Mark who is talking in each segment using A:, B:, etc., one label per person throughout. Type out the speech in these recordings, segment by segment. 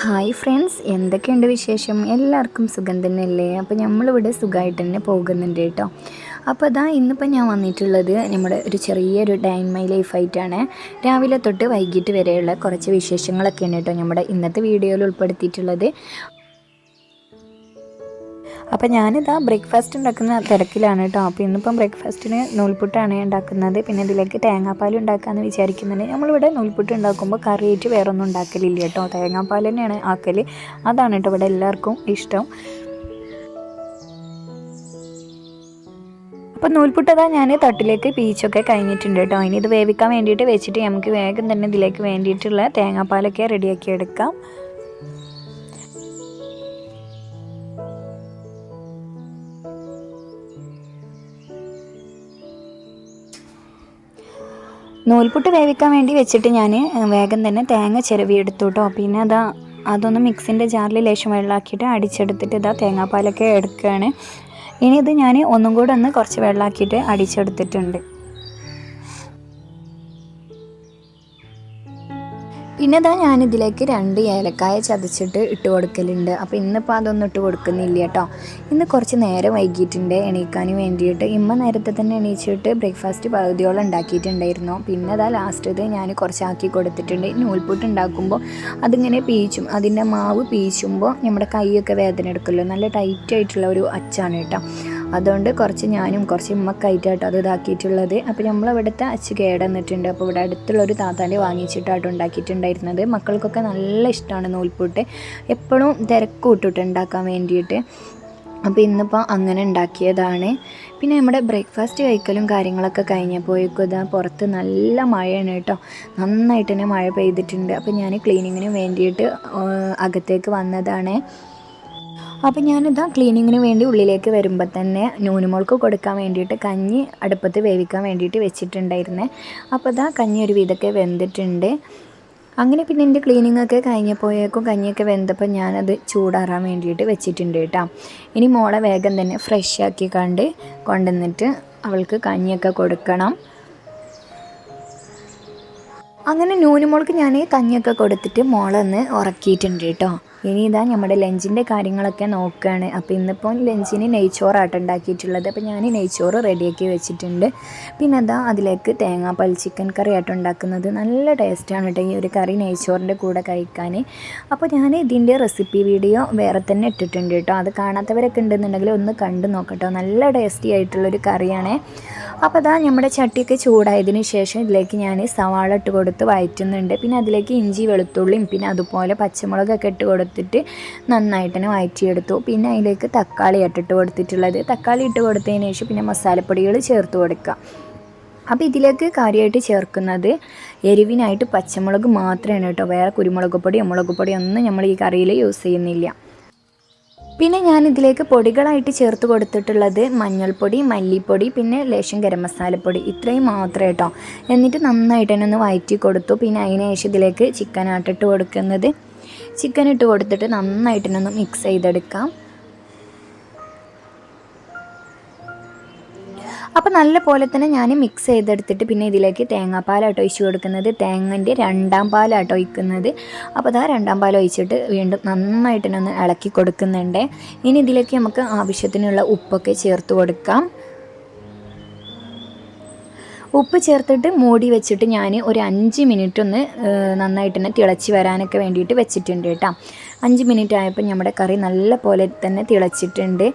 A: Hi friends എന്തൊക്കെയുണ്ട് വിശേഷം? എല്ലാവർക്കും സുഖം തന്നെയല്ലേ? അപ്പോൾ നമ്മളിവിടെ സുഖമായിട്ട് തന്നെ പോകുന്നുണ്ട് കേട്ടോ. അപ്പോൾ അതാ ഇന്നിപ്പോൾ ഞാൻ വന്നിട്ടുള്ളത് നമ്മുടെ ഒരു ചെറിയൊരു ഡൈൻ മൈ ലൈഫായിട്ടാണ് രാവിലെ തൊട്ട് വൈകിട്ട് വരെയുള്ള കുറച്ച് വിശേഷങ്ങളൊക്കെയാണ് കേട്ടോ നമ്മുടെ ഇന്നത്തെ വീഡിയോയിൽ ഉൾപ്പെടുത്തിയിട്ടുള്ളത്. അപ്പോൾ ഞാനിതാ ബ്രേക്ക്ഫാസ്റ്റ് ഉണ്ടാക്കുന്ന തിരക്കിലാണ് കേട്ടോ. അപ്പോൾ ഇന്നിപ്പം ബ്രേക്ക്ഫാസ്റ്റിന് നൂൽപുട്ടാണ് ഉണ്ടാക്കുന്നത്. പിന്നെ ഇതിലേക്ക് തേങ്ങാപ്പാൽ ഉണ്ടാക്കാമെന്ന് വിചാരിക്കുന്നുണ്ട്. നമ്മളിവിടെ നൂൽപുട്ട് ഉണ്ടാക്കുമ്പോൾ കറിയായിട്ട് വേറൊന്നും ഉണ്ടാക്കലില്ല കേട്ടോ. തേങ്ങാപ്പാൽ തന്നെയാണ് ആക്കൽ അതാണ് കേട്ടോ ഇവിടെ എല്ലാവർക്കും ഇഷ്ടം. അപ്പോൾ നൂൽപുട്ടതാ ഞാൻ തട്ടിലേക്ക് പീച്ചൊക്കെ കഴിഞ്ഞിട്ടുണ്ട് കേട്ടോ. ഇനി ഇത് വേവിക്കാൻ വേണ്ടിയിട്ട് വെച്ചിട്ട് നമുക്ക് വേഗം തന്നെ ഇതിലേക്ക് വേണ്ടിയിട്ടുള്ള തേങ്ങാപ്പാലൊക്കെ റെഡിയാക്കി എടുക്കാം. നൂൽപുട്ട് വേവിക്കാൻ വേണ്ടി വെച്ചിട്ട് ഞാൻ വേഗം തന്നെ തേങ്ങ ചിരവി എടുത്തു കേട്ടോ പിന്നെ അതാ അതൊന്ന് മിക്സിന്റെ ജാറിൽ ലേശം വെള്ളമാക്കിയിട്ട് അടിച്ചെടുത്തിട്ട് ഇതാ തേങ്ങാപ്പാലൊക്കെ എടുക്കുകയാണ് ഇനി ഇത് ഞാൻ ഒന്നും കൂടെ ഒന്ന് കുറച്ച് വെള്ളമാക്കിയിട്ട് അടിച്ചെടുത്തിട്ടുണ്ട്. പിന്നെ ഇതാ ഞാനിതിലേക്ക് രണ്ട് ഏലക്കായ ചതച്ചിട്ട് ഇട്ട് കൊടുക്കലുണ്ട്. അപ്പോൾ ഇന്നിപ്പോൾ അതൊന്നും ഇട്ട് കൊടുക്കുന്നില്ല കേട്ടോ ഇന്ന് കുറച്ച് നേരം വൈകിയിട്ടുണ്ട് എണീക്കാൻ വേണ്ടിയിട്ട്. ഇമ്മ നേരത്തെ തന്നെ എണീച്ചിട്ട് ബ്രേക്ക്ഫാസ്റ്റ് പകുതിയോളം ഉണ്ടാക്കിയിട്ടുണ്ടായിരുന്നു. പിന്നെ അതാ ലാസ്റ്റ് ഇത് ഞാൻ കുറച്ചാക്കി കൊടുത്തിട്ടുണ്ട്. നൂൽപുട്ട് ഉണ്ടാക്കുമ്പോൾ അതിങ്ങനെ പീച്ചും അതിന്റെ മാവ് പീച്ചുമ്പോൾ നമ്മുടെ കൈയൊക്കെ വേദന എടുക്കുമല്ലോ. നല്ല ടൈറ്റ് ആയിട്ടുള്ള ഒരു അച്ചാണ് കേട്ടോ അതുകൊണ്ട് കുറച്ച് ഞാനും കുറച്ച് ഉമ്മക്കായിട്ടാട്ടോ അത് ഇതാക്കിയിട്ടുള്ളത്. അപ്പോൾ നമ്മളവിടുത്തെ അച്ച് കേടന്നിട്ടുണ്ട്. അപ്പോൾ ഇവിടെ അടുത്തുള്ള ഒരു താത്താന്റെ വാങ്ങിച്ചിട്ടാട്ടോ ഉണ്ടാക്കിയിട്ടുണ്ടായിരുന്നത്. മക്കൾക്കൊക്കെ നല്ല ഇഷ്ടമാണ് നൂൽപ്പൂട്ട് എപ്പോഴും തിരക്ക് കൂട്ടിട്ട് ഉണ്ടാക്കാൻ വേണ്ടിയിട്ട്. അപ്പോൾ ഇന്നിപ്പോൾ അങ്ങനെ ഉണ്ടാക്കിയതാണ്. പിന്നെ നമ്മുടെ ബ്രേക്ക്ഫാസ്റ്റ് കഴിക്കലും കാര്യങ്ങളൊക്കെ കഴിഞ്ഞപ്പോഴേക്കും ഇതാ പുറത്ത് നല്ല മഴയാണ് കേട്ടോ. നന്നായിട്ട് തന്നെ മഴ പെയ്തിട്ടുണ്ട്. അപ്പോൾ ഞാൻ ക്ലീനിങ്ങിന് വേണ്ടിയിട്ട് അകത്തേക്ക് വന്നതാണ്. അപ്പോൾ ഞാനിതാ ക്ലീനിങ്ങിന് വേണ്ടി ഉള്ളിലേക്ക് വരുമ്പോൾ തന്നെ ന്യൂനമോൾക്ക് കൊടുക്കാൻ വേണ്ടിയിട്ട് കഞ്ഞി അടുപ്പത്ത് വേവിക്കാൻ വേണ്ടിയിട്ട് വെച്ചിട്ടുണ്ടായിരുന്നേ. അപ്പോൾ ഇതാ കഞ്ഞി ഒരു വിധമൊക്കെ വെന്തിട്ടുണ്ട്. അങ്ങനെ പിന്നെ എന്റെ ക്ലീനിങ് ഒക്കെ കഞ്ഞിയൊക്കെ വെന്തപ്പോൾ ഞാനത് ചൂടാറാൻ വേണ്ടിയിട്ട് വെച്ചിട്ടുണ്ട് കേട്ടോ. ഇനി മോളെ വേഗം തന്നെ ഫ്രഷ് ആക്കി കണ്ട് കൊണ്ടുവന്നിട്ട് അവൾക്ക് കഞ്ഞിയൊക്കെ കൊടുക്കണം. അങ്ങനെ ന്യൂനമോൾക്ക് ഞാൻ കഞ്ഞിയൊക്കെ കൊടുത്തിട്ട് മോളൊന്ന് ഉറക്കിയിട്ടുണ്ട് കേട്ടോ. ഇനി ഇതാ നമ്മുടെ ലഞ്ചിന്റെ കാര്യങ്ങളൊക്കെ നോക്കുകയാണ് അപ്പോൾ ഇന്നിപ്പോൾ ലഞ്ചിന് നെയ്ച്ചോറാട്ട് ഉണ്ടാക്കിയിട്ടുള്ളത്. അപ്പോൾ ഞാൻ നെയ്ച്ചോറ് റെഡിയാക്കി വെച്ചിട്ടുണ്ട്. പിന്നെ അതാ അതിലേക്ക് തേങ്ങാപ്പാൽ ചിക്കൻ കറി ആയിട്ട് ഉണ്ടാക്കുന്നത്. നല്ല ടേസ്റ്റാണ് കേട്ടോ ഈ ഒരു കറി നെയ്ച്ചോറിന്റെ കൂടെ കഴിക്കാൻ അപ്പോൾ ഞാൻ ഇതിന്റെ റെസിപ്പി വീഡിയോ വേറെ തന്നെ ഇട്ടിട്ടുണ്ട് കേട്ടോ അത് കാണാത്തവരൊക്കെ ഉണ്ടെന്നുണ്ടെങ്കിൽ ഒന്ന് കണ്ടു നോക്കട്ടോ. നല്ല ടേസ്റ്റി ആയിട്ടുള്ളൊരു കറിയാണ്. അപ്പോൾ അതാ നമ്മുടെ ചട്ടിയൊക്കെ ചൂടായതിന് ശേഷം ഇതിലേക്ക് ഞാൻ സവാള ഇട്ട് കൊടുത്ത് വയറ്റുന്നുണ്ട് പിന്നെ അതിലേക്ക് ഇഞ്ചി വെളുത്തുള്ളിയും പിന്നെ അതുപോലെ പച്ചമുളകൊക്കെ ഇട്ട് കൊടുത്തിട്ട് നന്നായിട്ട് തന്നെ വഴറ്റിയെടുത്തു പിന്നെ അതിലേക്ക് തക്കാളി ഇട്ടിട്ട് കൊടുത്തിട്ടുള്ളത്. തക്കാളി ഇട്ട് കൊടുത്തതിന് ശേഷം പിന്നെ മസാലപ്പൊടികൾ ചേർത്ത് കൊടുക്കുക. അപ്പോൾ ഇതിലേക്ക് കാര്യമായിട്ട് ചേർക്കുന്നത് എരിവിനായിട്ട് പച്ചമുളക് മാത്രമാണ് കേട്ടോ. വേറെ കുരുമുളക് പൊടി മുളക് പൊടി ഒന്നും നമ്മൾ ഈ കറിയിൽ യൂസ് ചെയ്യുന്നില്ല. പിന്നെ ഞാൻ ഇതിലേക്ക് പൊടികളായിട്ട് ചേർത്ത് കൊടുത്തിട്ടുള്ളത് മഞ്ഞൾപ്പൊടി മല്ലിപ്പൊടി പിന്നെ ലേശം ഗരം മസാലപ്പൊടി. ഇത്രയും മാത്രമേ കേട്ടോ. എന്നിട്ട് നന്നായിട്ട് തന്നെ ഒന്ന് വയറ്റി കൊടുത്തു. പിന്നെ അതിന് ശേഷം ഇതിലേക്ക് ചിക്കൻ ആട്ടിട്ട് കൊടുക്കുന്നത് ചിക്കൻ ഇട്ട് കൊടുത്തിട്ട് നന്നായിട്ട് തന്നെ ഒന്ന് മിക്സ് ചെയ്തെടുക്കാം. അപ്പോൾ നല്ല പോലെ തന്നെ ഞാൻ മിക്സ് ചെയ്തെടുത്തിട്ട് പിന്നെ ഇതിലേക്ക് തേങ്ങാപ്പാലാട്ടോ ഒഴിച്ച് കൊടുക്കുന്നത്. തേങ്ങന്റെ രണ്ടാം പാലാട്ടോ ഒഴിക്കുന്നത്. അപ്പോൾ അതാ രണ്ടാം പാൽ ഒഴിച്ചിട്ട് വീണ്ടും നന്നായിട്ട് തന്നെ ഒന്ന് ഇളക്കി കൊടുക്കുന്നുണ്ട്. ഇനി ഇതിലേക്ക് നമുക്ക് ആവശ്യത്തിനുള്ള ഉപ്പൊക്കെ ചേർത്ത് കൊടുക്കാം. ഉപ്പ് ചേർത്തിട്ട് മൂടി വെച്ചിട്ട് ഞാൻ ഒരു അഞ്ച് മിനിറ്റ് ഒന്ന് നന്നായിട്ട് തന്നെ തിളച്ച് വരാനൊക്കെ വേണ്ടിയിട്ട് വെച്ചിട്ടുണ്ട് കേട്ടോ. അഞ്ച് മിനിറ്റ് ആയപ്പോൾ നമ്മുടെ കറി നല്ല പോലെ തന്നെ തിളച്ചിട്ടുണ്ട്.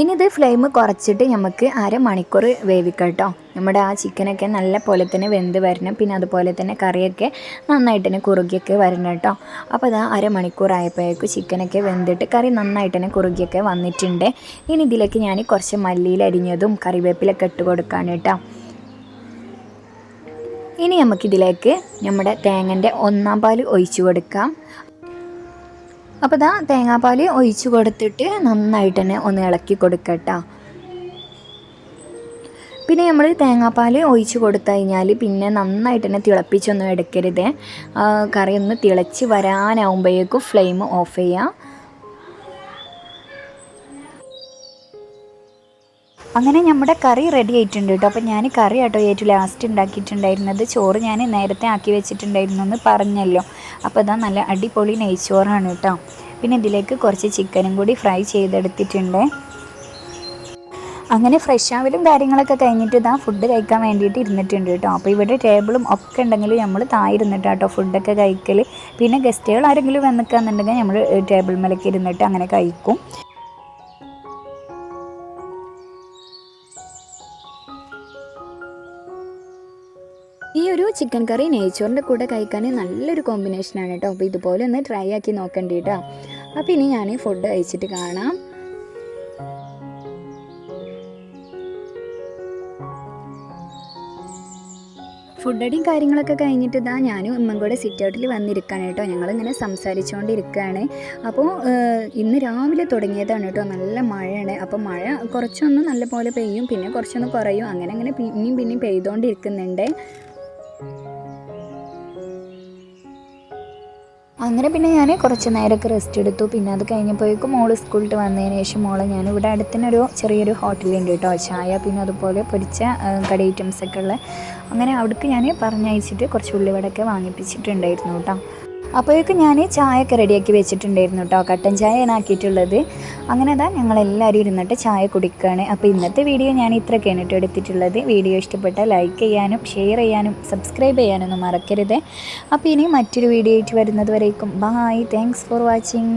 A: ഇനി ഇത് ഫ്ലെയിം കുറച്ചിട്ട് നമുക്ക് അരമണിക്കൂർ വേവിക്കാം കേട്ടോ. നമ്മുടെ ആ ചിക്കനൊക്കെ നല്ല പോലെ തന്നെ വെന്ത് വരണം. പിന്നെ അതുപോലെ തന്നെ കറിയൊക്കെ നന്നായിട്ട് തന്നെ കുറുകിയൊക്കെ വരണം കേട്ടോ. അപ്പോൾ അത് അരമണിക്കൂർ ആയപ്പോഴേക്കും ചിക്കനൊക്കെ വെന്തിട്ട് കറി നന്നായിട്ട് തന്നെ കുറുകിയൊക്കെ വന്നിട്ടുണ്ട്. ഇനി ഇതിലേക്ക് ഞാൻ കുറച്ച് മല്ലിയിൽ അരിഞ്ഞതും കറിവേപ്പിലൊക്കെ ഇട്ട് കൊടുക്കാണ് കേട്ടോ. ഇനി നമുക്കിതിലേക്ക് നമ്മുടെ തേങ്ങന്റെ ഒന്നാം പാൽ ഒഴിച്ചു കൊടുക്കാം. അപ്പോൾ ഇതാ തേങ്ങാപ്പാൽ ഒഴിച്ചു കൊടുത്തിട്ട് നന്നായിട്ട് തന്നെ ഒന്ന് ഇളക്കി കൊടുക്കട്ടോ. പിന്നെ നമ്മൾ തേങ്ങാപ്പാൽ ഒഴിച്ച് കൊടുത്തു കഴിഞ്ഞാൽ പിന്നെ നന്നായിട്ട് തന്നെ തിളപ്പിച്ചൊന്നും എടുക്കരുത്. കറി ഒന്ന് തിളച്ച് വരാനാവുമ്പോഴേക്കും ഫ്ലെയിം ഓഫ് ചെയ്യാം അങ്ങനെ നമ്മുടെ കറി റെഡി ആയിട്ടുണ്ട് കേട്ടോ അപ്പോൾ ഞാൻ കറി കേട്ടോ ഏറ്റവും ലാസ്റ്റ് ഉണ്ടാക്കിയിട്ടുണ്ടായിരുന്നത്. ചോറ് ഞാൻ നേരത്തെ ആക്കി വെച്ചിട്ടുണ്ടായിരുന്നു എന്ന് പറഞ്ഞല്ലോ. അപ്പോൾ അതാ നല്ല അടിപൊളി നെയ്ച്ചോറാണ് കേട്ടോ പിന്നെ ഇതിലേക്ക് കുറച്ച് ചിക്കനും കൂടി ഫ്രൈ ചെയ്തെടുത്തിട്ടുണ്ട്. അങ്ങനെ ഫ്രഷ് ആവലും കാര്യങ്ങളൊക്കെ കഴിഞ്ഞിട്ട് ഇതാ ഫുഡ് കഴിക്കാൻ വേണ്ടിയിട്ട് ഇരുന്നിട്ടുണ്ട് കേട്ടോ അപ്പോൾ ഇവിടെ ടേബിളും ഒക്കെ ഉണ്ടെങ്കിൽ നമ്മൾ തായിരുന്നിട്ട് കേട്ടോ ഫുഡൊക്കെ കഴിക്കൽ പിന്നെ ഗസ്റ്റുകൾ ആരെങ്കിലും വന്നിക്കാന്നുണ്ടെങ്കിൽ നമ്മൾ ടേബിൾ മേലേക്ക് ഇരുന്നിട്ട് അങ്ങനെ കഴിക്കും. ചിക്കൻ കറി നെയ്ച്ചോറിന്റെ കൂടെ കഴിക്കാൻ നല്ലൊരു കോമ്പിനേഷനാണ് കേട്ടോ. അപ്പോൾ ഇതുപോലെ ഒന്ന് ട്രൈ ആക്കി നോക്കണ്ടി കേട്ടോ. അപ്പോൾ ഇനി ഞാൻ ഫുഡ് കഴിച്ചിട്ട് കാണാം. ഫുഡ് അടിയും കാര്യങ്ങളൊക്കെ കഴിഞ്ഞിട്ട് ഇതാ ഞാനും ഉമ്മൻ കൂടെ സിറ്റ് ഔട്ടിൽ വന്നിരിക്കുകയാണ് കേട്ടോ. ഞങ്ങളിങ്ങനെ സംസാരിച്ചുകൊണ്ടിരിക്കുകയാണ് അപ്പോൾ ഇന്ന് രാവിലെ തുടങ്ങിയതാണ് കേട്ടോ. നല്ല മഴയാണ്. അപ്പോൾ മഴ കുറച്ചൊന്ന് നല്ല പോലെ പെയ്യും പിന്നെ കുറച്ചൊന്ന് കുറയും. അങ്ങനെ അങ്ങനെ പിന്നെയും പിന്നെയും പെയ്തുകൊണ്ടിരിക്കുന്നുണ്ട് അങ്ങനെ പിന്നെ ഞാൻ കുറച്ച് നേരമൊക്കെ റെസ്റ്റ് എടുത്തു. പിന്നെ അത് കഴിഞ്ഞപ്പോഴേക്കും മോൾ സ്കൂളിൽ വന്നതിന് ശേഷം മോളെ ഞാൻ ഇവിടെ അടുത്തിനൊരു ചെറിയൊരു ഹോട്ടലുണ്ട് കേട്ടോ. ചായ പിന്നെ അതുപോലെ പൊരിച്ച കടി ഐറ്റംസ് ഒക്കെ ഉള്ള. അങ്ങനെ അവിടേക്ക് ഞാൻ പറഞ്ഞയച്ചിട്ട് കുറച്ച് ഉള്ളിവടൊക്കെ വാങ്ങിപ്പിച്ചിട്ടുണ്ടായിരുന്നു കേട്ടോ. അപ്പോഴേക്കും ഞാൻ ചായയൊക്കെ റെഡിയാക്കി വെച്ചിട്ടുണ്ടായിരുന്നു കേട്ടോ. കട്ടൻ ചായയാണ് ആക്കിയിട്ടുള്ളത് അങ്ങനെ അതാ ഞങ്ങളെല്ലാവരും ഇരുന്നിട്ട് ചായ കുടിക്കുകയാണ്. അപ്പോൾ ഇന്നത്തെ വീഡിയോ ഞാൻ ഇത്രയൊക്കെയാണ് കേട്ടോ എടുത്തിട്ടുള്ളത്. വീഡിയോ ഇഷ്ടപ്പെട്ട ലൈക്ക് ചെയ്യാനും ഷെയർ ചെയ്യാനും സബ്സ്ക്രൈബ് ചെയ്യാനൊന്നും മറക്കരുത്. അപ്പോൾ ഇനി മറ്റൊരു വീഡിയോ ആയിട്ട് വരുന്നത് വരേക്കും. Bye thanks for watching